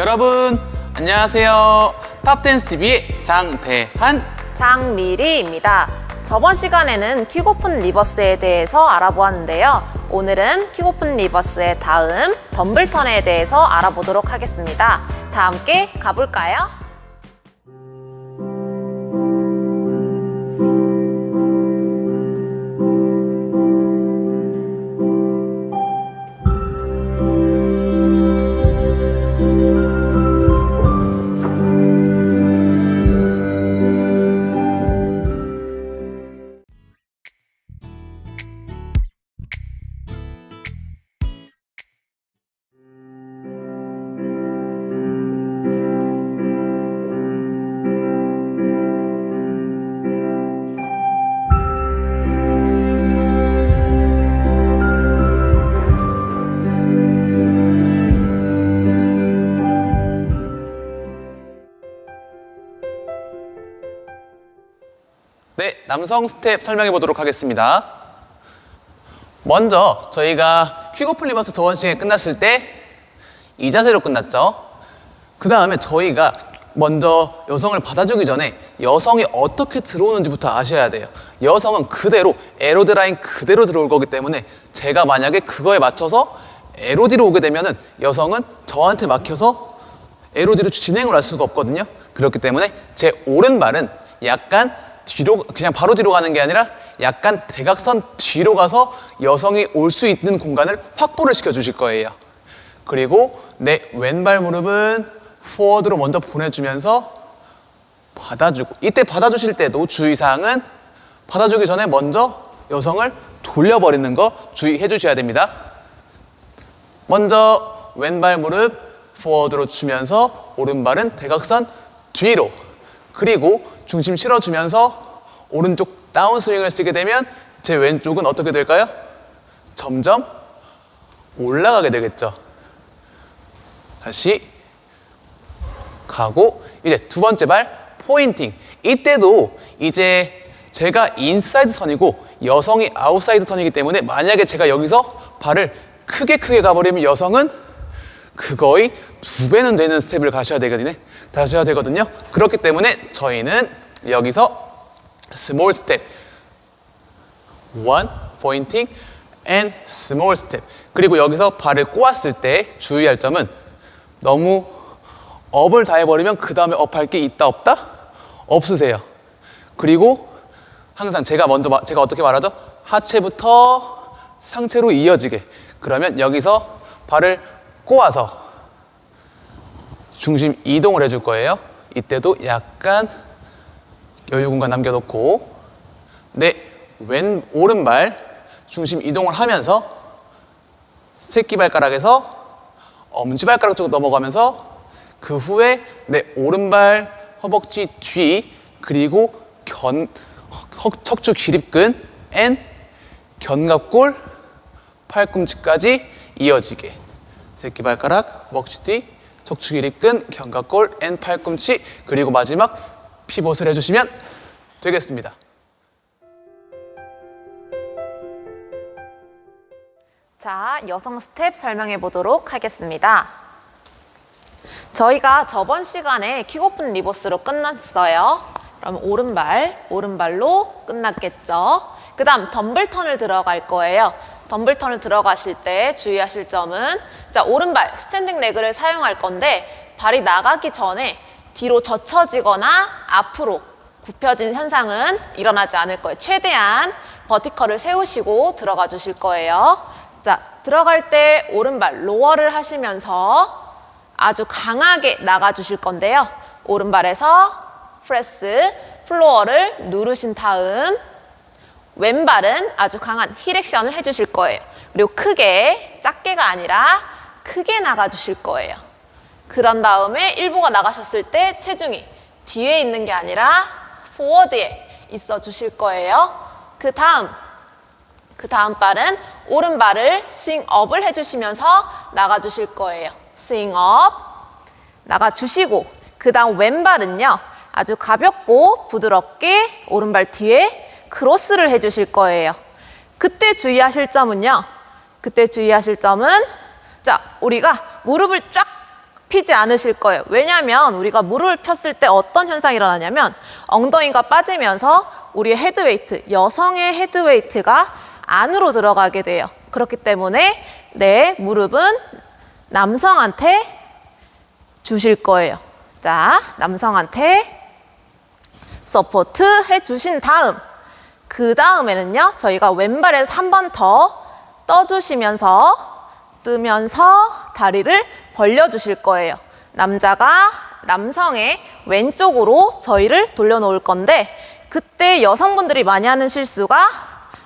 여러분 안녕하세요. 탑댄스 TV의 장대한 장미리입니다. 저번 시간에는 킥오픈 리버스에 대해서 알아보았는데요. 오늘은 킥오픈 리버스의 다음 덤블턴에 대해서 알아보도록 하겠습니다. 다 함께 가볼까요? 네, 남성 스텝 설명해 보도록 하겠습니다. 먼저 저희가 퀵오플 리버스 저원 시간이 끝났을 때 이 자세로 끝났죠. 그 다음에 저희가 먼저 여성을 받아주기 전에 여성이 어떻게 들어오는지부터 아셔야 돼요. 여성은 그대로 에로드 라인 그대로 들어올 거기 때문에 제가 만약에 그거에 맞춰서 에로디로 오게 되면은 여성은 저한테 막혀서 에로디로 진행을 할 수가 없거든요. 그렇기 때문에 제 오른발은 약간 뒤로 그냥 바로 뒤로 가는 게 아니라 약간 대각선 뒤로 가서 여성이 올 수 있는 공간을 확보를 시켜 주실 거예요. 그리고 내 왼발 무릎은 포워드로 먼저 보내주면서 받아주고 이때 받아주실 때도 주의사항은 받아주기 전에 먼저 여성을 돌려버리는 거 주의해 주셔야 됩니다. 먼저 왼발 무릎 포워드로 주면서 오른발은 대각선 뒤로 그리고 중심 실어주면서 오른쪽 다운스윙을 쓰게 되면 제 왼쪽은 어떻게 될까요? 점점 올라가게 되겠죠. 다시 가고 이제 두 번째 발 포인팅 이때도 이제 제가 인사이드 턴이고 여성이 아웃사이드 턴이기 때문에 만약에 제가 여기서 발을 크게 크게 가버리면 여성은 그거의 두 배는 되는 스텝을 가셔야 되거든요. 가셔야 되거든요. 그렇기 때문에 저희는 여기서 스몰 스텝 one pointing and small step 그리고 여기서 발을 꼬았을 때 주의할 점은 너무 업을 다 해버리면 그 다음에 업할 게 있다 없다 없으세요. 그리고 항상 제가 먼저 마- 제가 어떻게 말하죠? 하체부터 상체로 이어지게 그러면 여기서 발을 꼬아서 중심 이동을 해줄 거예요. 이때도 약간 여유 공간 남겨놓고 내 왼 오른발 중심 이동을 하면서 새끼 발가락에서 엄지 발가락 쪽으로 넘어가면서 그 후에 내 오른발 허벅지 뒤 그리고 견 헉- 척추 기립근 앤 견갑골 팔꿈치까지 이어지게 새끼 발가락 허벅지 뒤 척추 기 립근 견갑골 앤 팔꿈치 그리고 마지막 피봇을 해주시면 되겠습니다. 자, 여성 스텝 설명해 보도록 하겠습니다. 저희가 저번 시간에 킥오픈 리버스로 끝났어요. 그럼 오른발, 오른발로 끝났겠죠. 그 다음 덤블턴을 들어갈 거예요. 덤블턴을 들어가실 때 주의하실 점은 자, 오른발 스탠딩 레그를 사용할 건데 발이 나가기 전에 뒤로 젖혀지거나 앞으로 굽혀진 현상은 일어나지 않을 거예요. 최대한 버티컬을 세우시고 들어가 주실 거예요. 자, 들어갈 때 오른발 로어를 하시면서 아주 강하게 나가 주실 건데요. 오른발에서 프레스, 플로어를 누르신 다음 왼발은 아주 강한 힐 액션을 해주실 거예요. 그리고 크게, 작게가 아니라 크게 나가 주실 거예요. 그런 다음에 일부가 나가셨을 때 체중이 뒤에 있는 게 아니라 포워드에 있어 주실 거예요. 그 다음, 그 다음 발은 오른발을 스윙업을 해주시면서 나가주실 거예요. 스윙업, 나가주시고, 그 다음 왼발은요, 아주 가볍고 부드럽게 오른발 뒤에 크로스를 해주실 거예요. 그때 주의하실 점은요, 그때 주의하실 점은, 자, 우리가 무릎을 쫙 피지 않으실 거예요. 왜냐하면 우리가 무릎을 폈을 때 어떤 현상이 일어나냐면 엉덩이가 빠지면서 우리의 헤드웨이트, 여성의 헤드웨이트가 안으로 들어가게 돼요. 그렇기 때문에 내 무릎은 남성한테 주실 거예요. 자, 남성한테 서포트 해 주신 다음, 그 다음에는요, 저희가 왼발에서 한 번 더 떠주시면서 뜨면서 다리를 벌려주실 거예요. 남자가 남성의 왼쪽으로 저희를 돌려놓을 건데, 그때 여성분들이 많이 하는 실수가,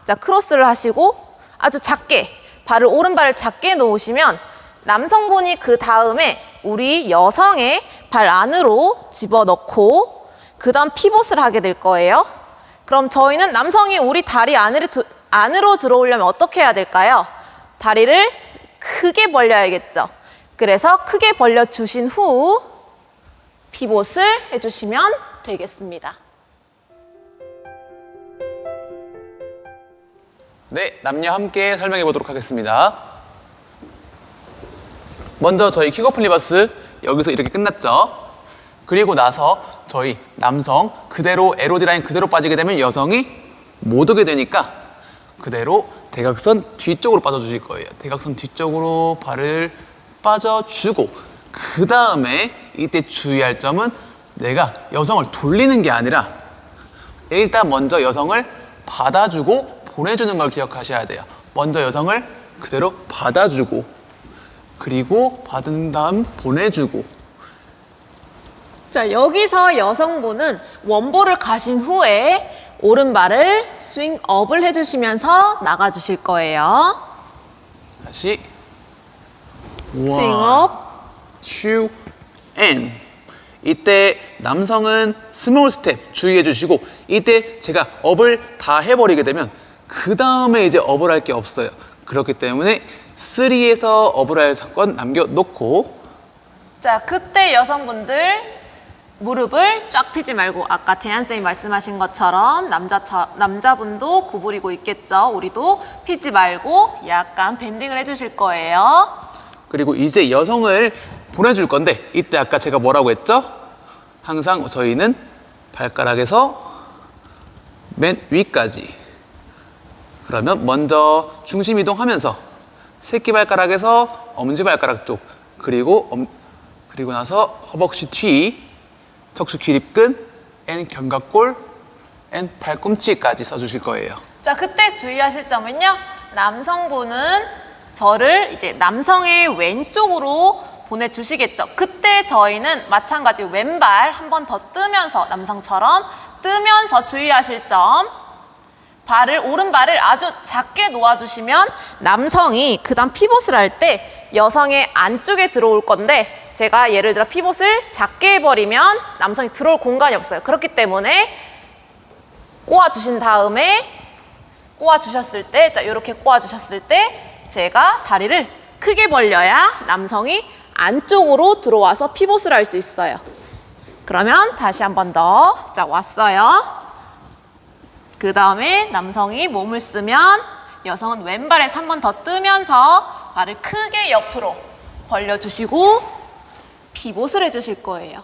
자, 크로스를 하시고 아주 작게, 발을, 오른발을 작게 놓으시면 남성분이 그 다음에 우리 여성의 발 안으로 집어넣고 그 다음 피봇을 하게 될 거예요. 그럼 저희는 남성이 우리 다리 안으로, 드- 안으로 들어오려면 어떻게 해야 될까요? 다리를 크게 벌려야겠죠. 그래서 크게 벌려주신 후 피봇을 해주시면 되겠습니다. 네, 남녀 함께 설명해 보도록 하겠습니다. 먼저 저희 킥오프 리버스 여기서 이렇게 끝났죠. 그리고 나서 저희 남성 그대로 에로디 라인 그대로 빠지게 되면 여성이 못 오게 되니까 그대로 대각선 뒤쪽으로 빠져주실 거예요. 대각선 뒤쪽으로 발을 빠져주고 그 다음에 이때 주의할 점은 내가 여성을 돌리는 게 아니라 일단 먼저 여성을 받아주고 보내주는 걸 기억하셔야 돼요. 먼저 여성을 그대로 받아주고 그리고 받은 다음 보내주고 자, 여기서 여성분은 원볼을 가신 후에 오른발을 스윙업을 해주시면서 나가주실 거예요. 다시 스윙업. two, and 이때 남성은 스몰 스텝 주의해 주시고 이때 제가 업을 다 해버리게 되면 그 다음에 이제 업을 할 게 없어요. 그렇기 때문에 3에서 업을 할건 남겨놓고 자, 그때 여성분들 무릎을 쫙 펴지 말고 아까 대한쌤이 말씀하신 것처럼 남자 남자분도 구부리고 있겠죠. 우리도 피지 말고 약간 밴딩을 해주실 거예요. 그리고 이제 여성을 보내줄 건데 이때 아까 제가 뭐라고 했죠? 항상 저희는 발가락에서 맨 위까지 그러면 먼저 중심 이동하면서 새끼발가락에서 엄지발가락 쪽 그리고 엄, 그리고 나서 허벅지 뒤 척추 기립근 앤 견갑골 앤 발꿈치까지 써주실 거예요. 자, 그때 주의하실 점은요. 남성분은 저를 이제 남성의 왼쪽으로 보내주시겠죠. 그때 저희는 마찬가지 왼발 한 번 더 뜨면서 남성처럼 뜨면서 주의하실 점. 발을 오른발을 아주 작게 놓아주시면 남성이 그다음 피봇을 할 때 여성의 안쪽에 들어올 건데 제가 예를 들어 피봇을 작게 해버리면 남성이 들어올 공간이 없어요. 그렇기 때문에 꼬아주신 다음에 꼬아주셨을 때, 자, 이렇게 꼬아주셨을 때 제가 다리를 크게 벌려야 남성이 안쪽으로 들어와서 피봇을 할 수 있어요. 그러면 다시 한 번 더. 자, 왔어요. 그 다음에 남성이 몸을 쓰면 여성은 왼발에서 한 번 더 뜨면서 발을 크게 옆으로 벌려주시고 피봇을 해주실 거예요.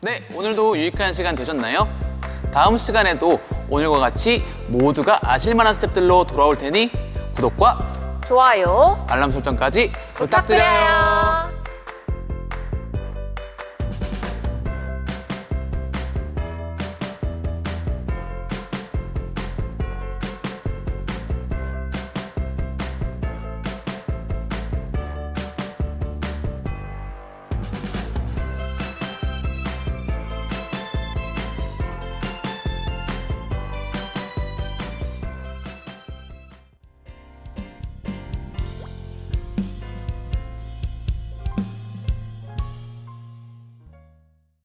네, 오늘도 유익한 시간 되셨나요? 다음 시간에도 오늘과 같이 모두가 아실 만한 스텝들로 돌아올 테니 구독과 좋아요. 알람 설정까지 부탁드려요.